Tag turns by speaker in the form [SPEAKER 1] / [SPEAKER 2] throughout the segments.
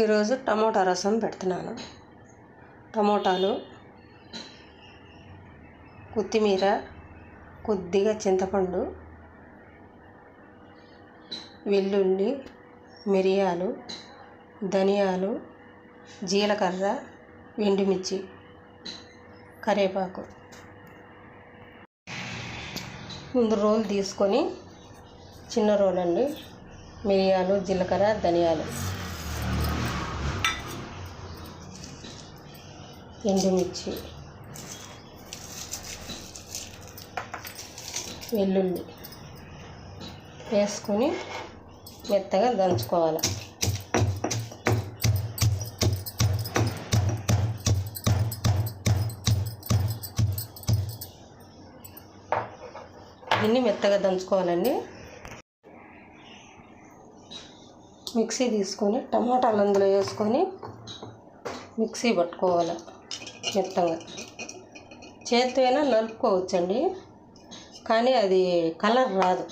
[SPEAKER 1] ఈరోజు టమోటా రసం పెడుతున్నాను. టమోటాలు కొత్తిమీర కొద్దిగా చింతపండు వెల్లుల్లి మిరియాలు ధనియాలు జీలకర్ర ఎండుమిర్చి కరివేపాకు ముందు రోల్ తీసుకొని చిన్న రోల్ అండి. మిరియాలు జీలకర్ర ధనియాలు. ఎండుమిర్చి వెల్లుల్లి వేసుకొని మెత్తగా దంచుకోవాలి. దీన్ని మెత్తగా దంచుకోవాలండి. మిక్సీ తీసుకొని టమాటాలు అందులో వేసుకొని మిక్సీ పట్టుకోవాలి. మెత్తగా చేతితో అయినా నలుపుకోవచ్చండి. కానీ అది కలర్ రాదు.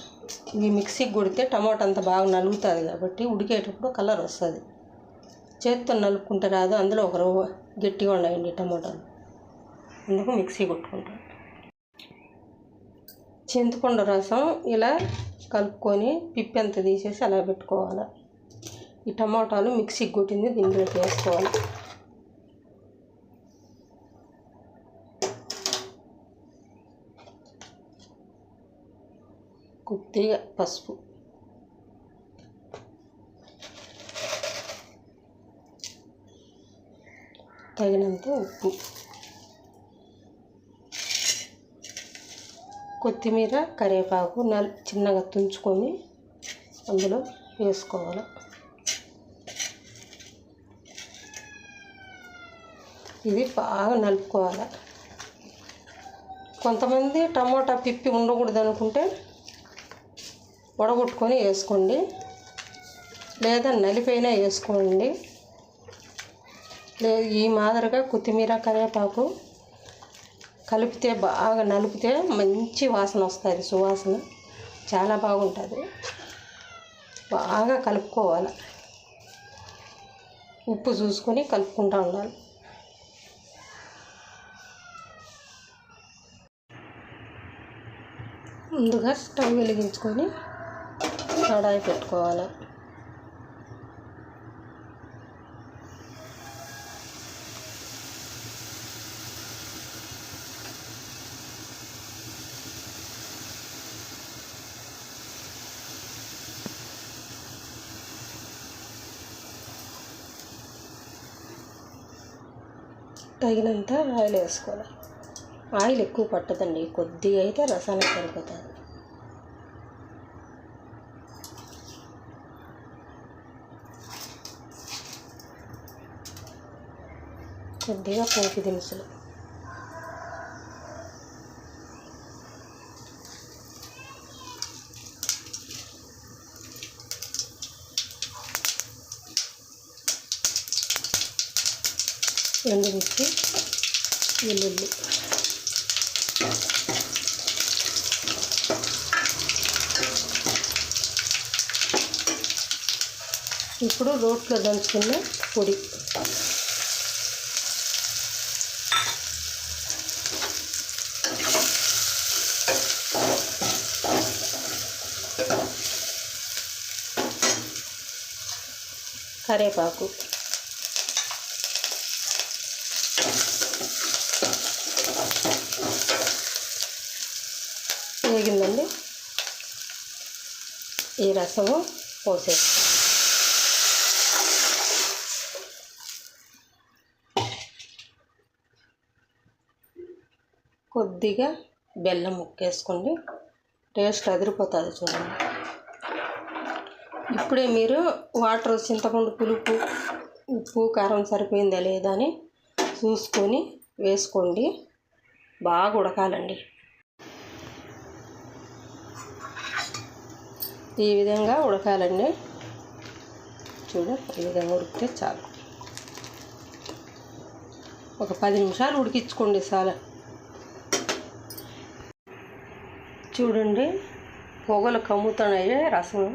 [SPEAKER 1] ఈ మిక్సీకి కొడితే టమాటా అంత బాగా నలుగుతుంది కాబట్టి ఉడికేటప్పుడు కలర్ వస్తుంది. చేతితో నలుపుకుంటే రాదు. అందులో ఒక రవ్వ గట్టిగా ఉన్నాయండి టమాటాలు. అందుకు మిక్సీ కొట్టుకుంటాం చింతపండు రసం ఇలా కలుపుకొని పిప్పి తీసేసి అలా పెట్టుకోవాలి. ఈ టమాటాలు మిక్సీకి కొట్టింది దీంట్లోకి వేసుకోవాలి. కొద్దిగా పసుపు. తగినంత ఉప్పు. కొత్తిమీర కరివేపాకు నల్ చిన్నగా తుంచుకొని అందులో వేసుకోవాలి. ఇది బాగా నలుపుకోవాలి. కొంతమంది టమోటా పిప్పి ఉండకూడదు అనుకుంటే వడగొట్టుకొని వేసుకోండి. లేదా నలిపైనా వేసుకోండి. లే ఈ మాదిరిగా కొత్తిమీర కరివేపాకు కలిపితే బాగా నలిపితే మంచి వాసన వస్తుంది సువాసన. చాలా బాగుంటుంది. బాగా కలుపుకోవాలి. ఉప్పు చూసుకొని కలుపుకుంటూ ఉండాలి. ముందుగా స్టవ్ వెలిగించుకొని కడాయి పెట్టుకోవాలి. తగినంత ఆయిల్ వేసుకోవాలి. ఆయిల్ ఎక్కువ పట్టదండి కొద్దిగా అయితే రసానికి సరిపోతుంది. కొద్దిగా పోపు దినుసులు ఎండుమిర్చి వెల్లుల్లి ఇప్పుడు రోట్లో దంచుకున్న పొడి కరేపాకు. వేగిందండి. ఈ రసము పోసేస్తాం కొద్దిగా బెల్లం ముక్కేసుకోండి. టేస్ట్ అదిరిపోతుంది చూడండి. ఇప్పుడే మీరు వాటర్ చింతపండు పులుపు ఉప్పు కారం సరిపోయిందా లేదా అని చూసుకొని వేసుకోండి. బాగా ఉడకాలండి. ఈ విధంగా ఉడకాలండి. చూడు ఈ విధంగా ఉడికితే చాలు. ఒక పది నిమిషాలు ఉడికించుకోండి చాలా చూడండి పొగలు కమ్ముతున్నాయి రసము.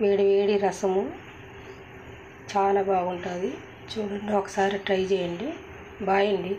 [SPEAKER 1] వేడి వేడి రసము చాలా బాగుంటుంది. చూడండి ఒకసారి ట్రై చేయండి. బాయ్ అండి.